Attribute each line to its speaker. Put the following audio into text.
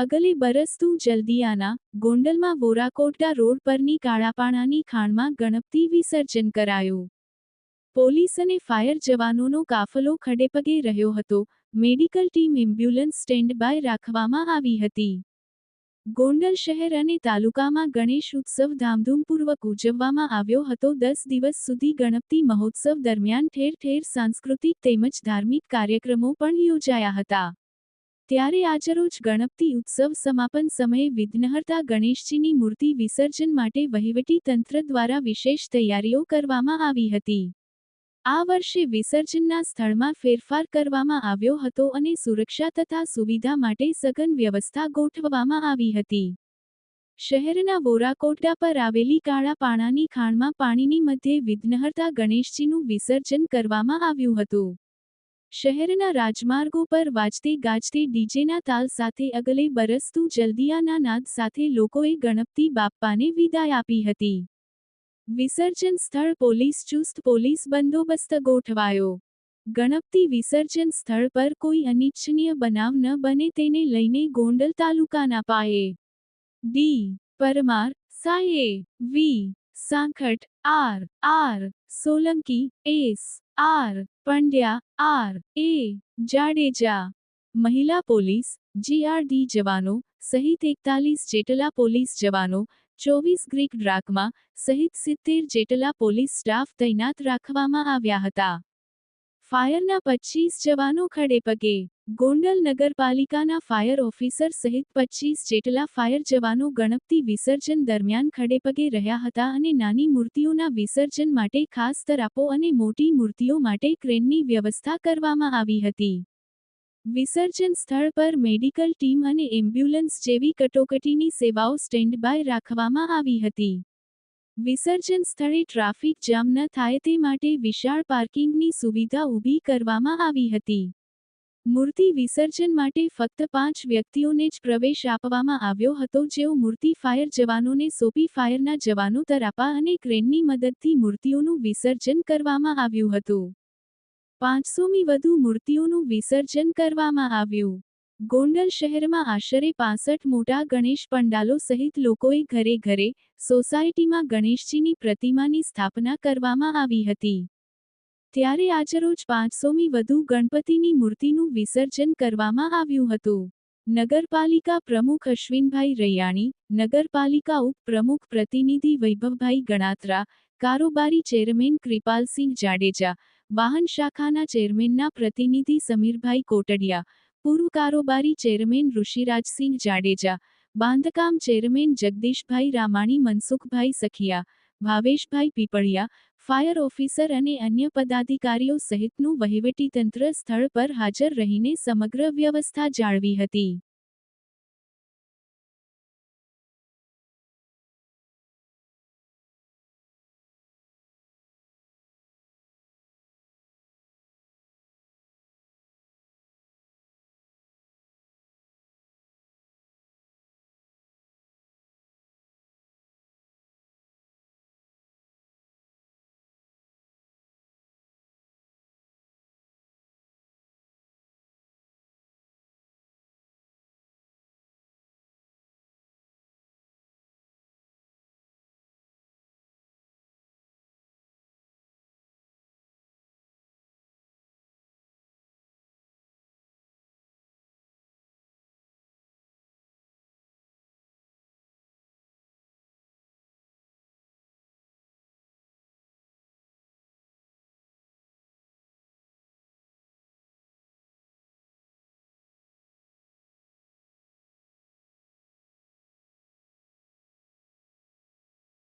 Speaker 1: અગલે બરસતું જલ્દીયાના ગોંડલમાં વોરાકોટડા રોડ પરની કાળાપાણાની ખાણમાં ગણપતિ વિસર્જન કરાયું. પોલીસ અને ફાયર જવાનોનો કાફલો ખડેપગે રહ્યો હતો. Medical team ambulance stand by રાખવામાં આવી હતી. ગોંડલ શહેર અને તાલુકામાં ગણેશ ઉત્સવ ધામધૂમપૂર્વક ઉજવવામાં આવ્યો હતો. દસ દિવસ સુધી ગણપતિ મહોત્સવ દરમિયાન ઠેર ઠેર સાંસ્કૃતિક તેમજ ધાર્મિક કાર્યક્રમો પણ યોજાયા હતા. ત્યારે આજરોજ ગણપતિ ઉત્સવ સમાપન સમયે વિઘ્નહર્તા ગણેશજીની મૂર્તિ વિસર્જન માટે વહીવટી તંત્ર દ્વારા વિશેષ તૈયારીઓ કરવામાં આવી હતી. આ વર્ષે વિસર્જનના સ્થળમાં ફેરફાર કરવામાં આવ્યો હતો અને સુરક્ષા તથા સુવિધા માટે સઘન વ્યવસ્થા ગોઠવવામાં આવી હતી. શહેરના વોરાકોટા પર આવેલી કાળા પાણાની ખાણમાં પાણીની મધ્યે વિઘ્નહર્તા ગણેશજીનું વિસર્જન કરવામાં આવ્યું હતું. શહેરના રાજમાર્ગો પર વાજતે ગાજતે ડીજેના તાલ સાથે અગલે બરસતું જલ્દીયાના નાદ સાથે લોકોએ ગણપતિ બાપ્પાને વિદાય આપી હતી. વિસર્જન સ્થળ પોલીસ ચુસ્ત પોલીસ બંદોબસ્ત ગોઠવાયો. ગણપતિ વિસર્જન સ્થળ પર કોઈ અનિચ્છનીય બનાવ ન બને તેને લઈને ગોંડલ તાલુકાના પાયે. D. Parmar, Sai. V. Sankhat R. R. Solanki, S. R, Pandya, R, A, Jadeja. મહિલા પોલીસ, જીઆરડી જવાનો, સહિત એકતાલીસ જેટલા પોલીસ જવાનો, ચોવીસ ગ્રીક ડ્રાકમાં, સહિત સિત્તેર જેટલા પોલીસ સ્ટાફ તૈનાત રાખવામાં આવ્યા હતા. ફાયરના પચીસ જવાનો ખડેપગે ગોંડલ નગરપાલિકાના ફાયર ઓફિસર સહિત પચીસ જેટલા ફાયર જવાનો ગણપતિ વિસર્જન દરમિયાન ખડેપગે રહ્યા હતા અને નાની મૂર્તિઓના વિસર્જન માટે ખાસ તરાપો અને મોટી મૂર્તિઓ માટે ક્રેનની વ્યવસ્થા કરવામાં આવી હતી. વિસર્જન સ્થળ પર મેડિકલ ટીમ અને એમ્બ્યુલન્સ જેવી કટોકટીની સેવાઓ સ્ટેન્ડ બાય રાખવામાં આવી હતી. વિસર્જન સ્થળે ટ્રાફિક જામ ન થાય તે માટે વિશાળ પાર્કિંગની સુવિધા ઊભી કરવામાં આવી હતી. મૂર્તિ વિસર્જન માટે ફક્ત પાંચ વ્યક્તિઓને જ પ્રવેશ આપવામાં આવ્યો હતો. જેઓ મૂર્તિ ફાયર જવાનોને સોંપી ફાયરના જવાનો તરાપા અને ક્રેનની મદદથી મૂર્તિઓનું વિસર્જન કરવામાં આવ્યું હતું. પાંચસોમી વધુ મૂર્તિઓનું વિસર્જન કરવામાં આવ્યું. ગોંડલ શહેરમાં આશરે પાસઠ મોટા ગણેશ પંડાલો સહિત લોકોએ ઘરે ઘરે સોસાયટીમાં ગણેશજીની પ્રતિમાની સ્થાપના કરવામાં આવી હતી. ત્યારે આજરોજ પાંચસોમી વધુ ગણપતિની મૂર્તિનું વિસર્જન કરવામાં આવ્યું હતું. નગરપાલિકા પ્રમુખ અશ્વિનભાઈ રૈયાણી, નગરપાલિકા ઉપપ્રમુખ પ્રતિનિધિ વૈભવભાઈ ગણાત્રા, કારોબારી ચેરમેન કૃપાલસિંહ જાડેજા, વાહન શાખાના ચેરમેનના પ્રતિનિધિ સમીરભાઈ કોટડિયા, પૂર્વ કારોબારી ચેરમેન ઋષિરાજસિંહ જાડેજા, બાંધકામ chairman Jagdishbhai Ramani, Mansukhbhai Sakhiya Bhaveshbhai Pipaliya, fire officer અને અન્ય પદાધિકારીઓ સહિતનું વહીવટીતંત્ર સ્થળ પર હાજર રહીને સમગ્ર વ્યવસ્થા જાળવી હતી.